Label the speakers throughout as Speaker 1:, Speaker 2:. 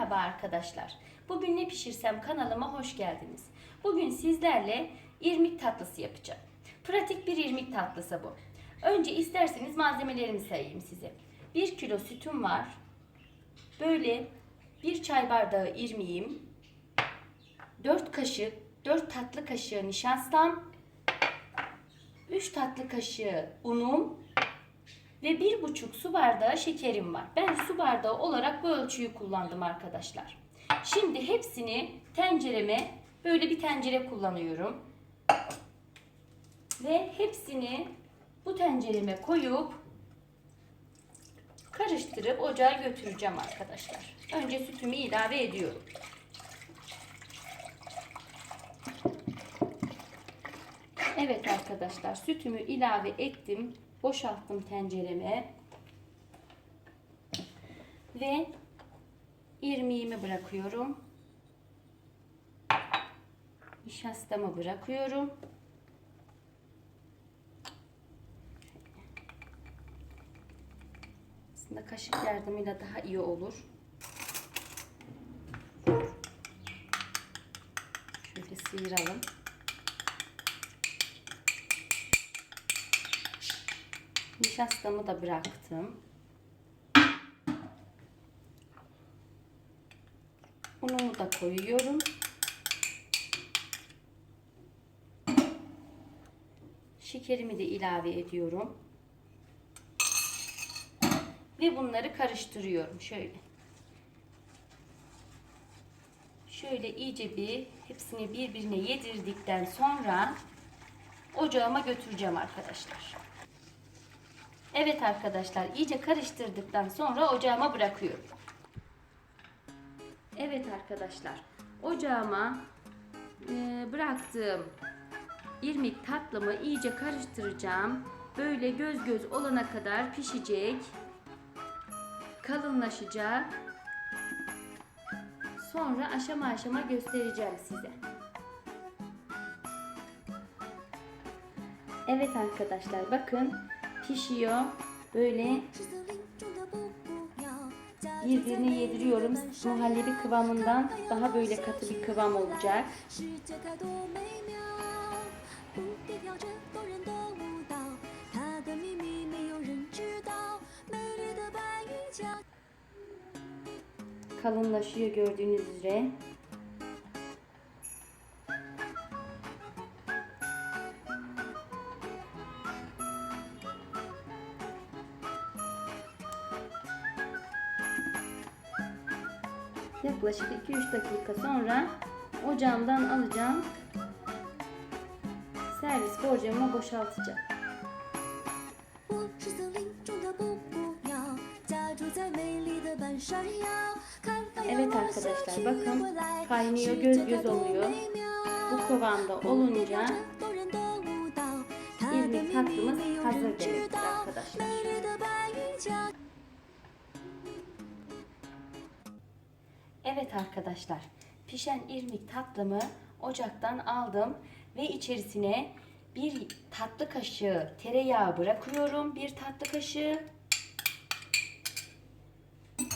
Speaker 1: Merhaba arkadaşlar. Bugün ne pişirsem kanalıma hoş geldiniz. Bugün sizlerle irmik tatlısı yapacağım. Pratik bir irmik tatlısı bu. Önce isterseniz malzemelerimi sayayım size. 1 kilo sütüm var. Böyle 1 çay bardağı irmiğim. 4 kaşık, 4 tatlı kaşığı nişastam. 3 tatlı kaşığı unum ve bir buçuk su bardağı şekerim var. Ben su bardağı olarak bu ölçüyü kullandım arkadaşlar. Şimdi hepsini tencereme böyle bir tencere kullanıyorum. Ve hepsini bu tencereme koyup karıştırıp ocağa götüreceğim arkadaşlar. Önce sütümü ilave ediyorum. Evet arkadaşlar sütümü ilave ettim. Boşalttım tencereme. Ve irmiğimi bırakıyorum. Nişastamı bırakıyorum. Aslında kaşık yardımıyla daha iyi olur. Şöyle sıyıralım. Nişastamı da bıraktım. Unumu da koyuyorum. Şekerimi de ilave ediyorum. Ve bunları karıştırıyorum şöyle. Şöyle iyice bir hepsini birbirine yedirdikten sonra ocağıma götüreceğim arkadaşlar. Evet arkadaşlar iyice karıştırdıktan sonra ocağıma bırakıyorum. Evet arkadaşlar ocağıma e, bıraktığım irmik tatlımı iyice karıştıracağım. Böyle göz göz olana kadar pişecek. Kalınlaşacak. Sonra aşama aşama göstereceğim size. Evet arkadaşlar bakın pişiyor. Böyle birbirine yediriyorum. Muhallebi kıvamından daha böyle katı bir kıvam olacak. Kalınlaşıyor gördüğünüz üzere. Yaklaşık 2-3 dakika sonra ocağımdan alacağım. Servis borcama boşaltacağım. Evet arkadaşlar bakın kaynıyor göz göz oluyor. Bu kıvamda olunca
Speaker 2: İzmir
Speaker 1: tatlımız hazır demektir arkadaşlar. Evet arkadaşlar, pişen irmik tatlımı ocaktan aldım ve içerisine bir tatlı kaşığı tereyağı bırakıyorum. Bir tatlı kaşığı.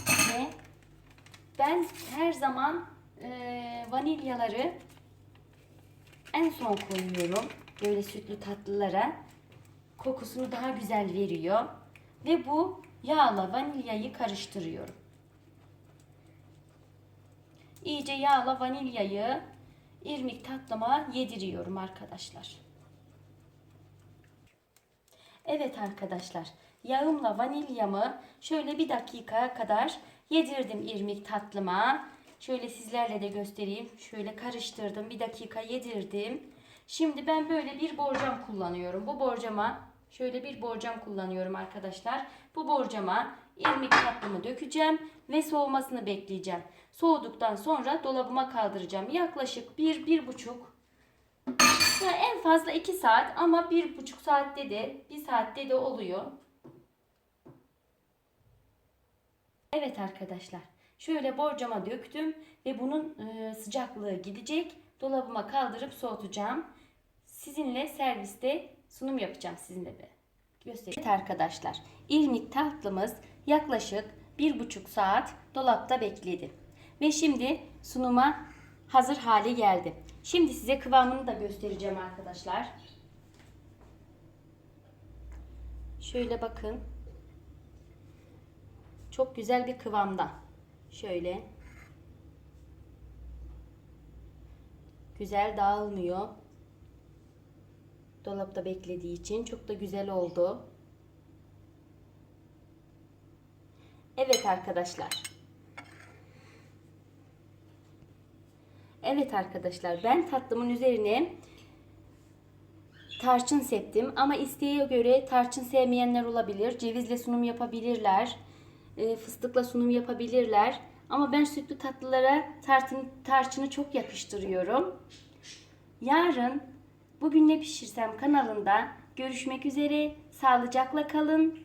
Speaker 1: Ve ben her zaman e, vanilyaları en son koyuyorum. Böyle sütlü tatlılara. Kokusunu daha güzel veriyor. Ve bu yağla vanilyayı karıştırıyorum. İyice yağla vanilyayı irmik tatlıma yediriyorum arkadaşlar. Evet arkadaşlar yağımla vanilyamı şöyle bir dakika kadar yedirdim irmik tatlıma. Şöyle sizlerle de göstereyim. Şöyle karıştırdım bir dakika yedirdim. Şimdi ben böyle bir borcam kullanıyorum. Bu borcama şöyle bir borcam kullanıyorum arkadaşlar. Bu borcama irmik tatlımı dökeceğim ve soğumasını bekleyeceğim. Soğuduktan sonra dolabıma kaldıracağım. Yaklaşık 1-1,5 yani en fazla 2 saat ama 1,5 saatte de 1 saatte de oluyor. Evet arkadaşlar. Şöyle borcama döktüm ve bunun e, sıcaklığı gidecek. Dolabıma kaldırıp soğutacağım. Sizinle serviste sunum yapacağım sizinle de. Göstereyim. Evet arkadaşlar. İrmik tatlımız yaklaşık bir buçuk saat dolapta bekledi. Ve şimdi sunuma hazır hale geldi. Şimdi size kıvamını da göstereceğim arkadaşlar. Şöyle bakın. Çok güzel bir kıvamda. Şöyle. Güzel dağılmıyor. Dolapta beklediği için çok da güzel oldu. Evet arkadaşlar. Evet arkadaşlar ben tatlımın üzerine tarçın septim ama isteğe göre tarçın sevmeyenler olabilir. Cevizle sunum yapabilirler. e, Fıstıkla sunum yapabilirler. Ama ben sütlü tatlılara tarçın, tarçını çok yakıştırıyorum. Yarın bugün ne pişirsem kanalında görüşmek üzere. Sağlıcakla kalın.